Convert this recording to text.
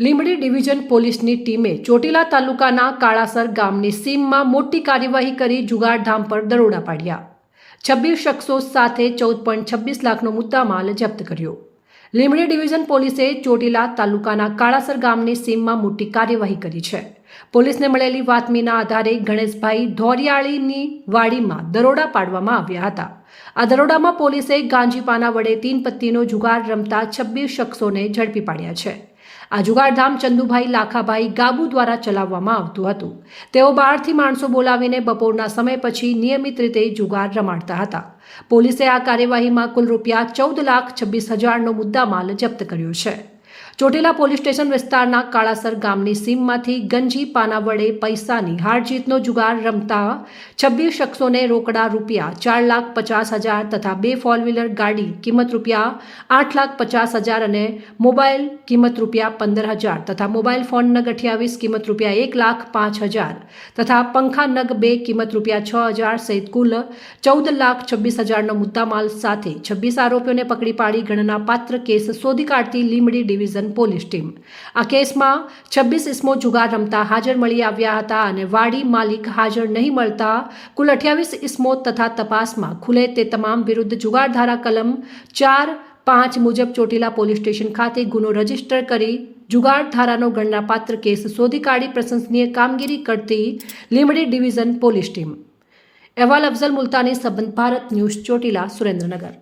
Limbdi division પોલીસની ટીમે ચોટીલા તાલુકાના કાળાસર ગામની સીમમાં મોટી કાર્યવાહી કરી જુગારધામ પર દરોડા પાડ્યા. છવ્વીસ શખ્સો સાથે ચૌદ પોઈન્ટ છવ્વીસ લાખનો મુદ્દામાલ જપ્ત કર્યો. લીંબડી ડિવિઝન પોલીસે ચોટીલા તાલુકાના કાળાસર ગામની સીમમાં મોટી કાર્યવાહી કરી છે. પોલીસને મળેલી બાતમીના આધારે ગણેશભાઈ ધોરિયાળીની વાડીમાં દરોડા પાડવામાં આવ્યા હતા. આ દરોડામાં પોલીસે ગાંજીપાના વડે તીન પત્તીનો જુગાર રમતા છવ્વીસ શખ્સોને ઝડપી પાડ્યા છે. આ જુગારધામ ચંદુભાઈ લાખાભાઈ ગાબુ દ્વારા ચલાવવામાં આવતું હતું. તેઓ બહારથી માણસો બોલાવીને બપોરના સમય પછી નિયમિત રીતે જુગાર રમાડતા હતા. પોલીસે આ કાર્યવાહીમાં કુલ રૂપિયા ચૌદ લાખ છવ્વીસ હજારનો મુદ્દામાલ જપ્ત કર્યો છે. ચોટીલા પોલીસ સ્ટેશન વિસ્તારના કાળાસર ગામની સીમમાંથી ગંજી પાના વડે પૈસાની હારજીતનો જુગાર રમતા છવ્વીસ શખ્સોને રોકડા રૂપિયા ચાર લાખ પચાસ હજાર તથા બે ફોર વ્હીલર ગાડી કિંમત રૂપિયા આઠ લાખ પચાસ હજાર અને મોબાઈલ કિંમત રૂપિયા પંદર હજાર તથા મોબાઈલ ફોન નગ અઠ્યાવીસ કિંમત રૂપિયા એક લાખ પાંચ હજાર તથા પંખા નગ બે કિંમત રૂપિયા છ હજાર સહિત કુલ ચૌદ લાખ છવ્વીસ હજારનો મુદ્દામાલ સાથે છવ્વીસ આરોપીઓને પકડી પાડી ગણના પાત્ર કેસ શોધી કાઢતી લીંબડી ડિવિઝન પોલીસ ટીમ. આ કેસમાં છવ્વીસ ઇસમો જુગાર રમતા હાજર મળી આવ્યા હતા અને વાડી માલિક હાજર નહીં મળતા કુલ અઠ્યાવીસ ઇસમો તથા તપાસમાં ખુલે તે તમામ વિરુદ્ધ જુગાર ધારા કલમ ચાર પાંચ મુજબ ચોટીલા પોલીસ સ્ટેશન ખાતે ગુનો રજિસ્ટર કરી જુગાર ધારાનો ગણનાપાત્ર કેસ શોધી કાઢી પ્રશંસનીય કામગીરી કરતી લીમડી ડિવિઝન પોલીસ ટીમ. અહેવાલ અફઝલ મુલતાની સંબંધ ભારત ન્યૂઝ ચોટીલા સુરેન્દ્રનગર.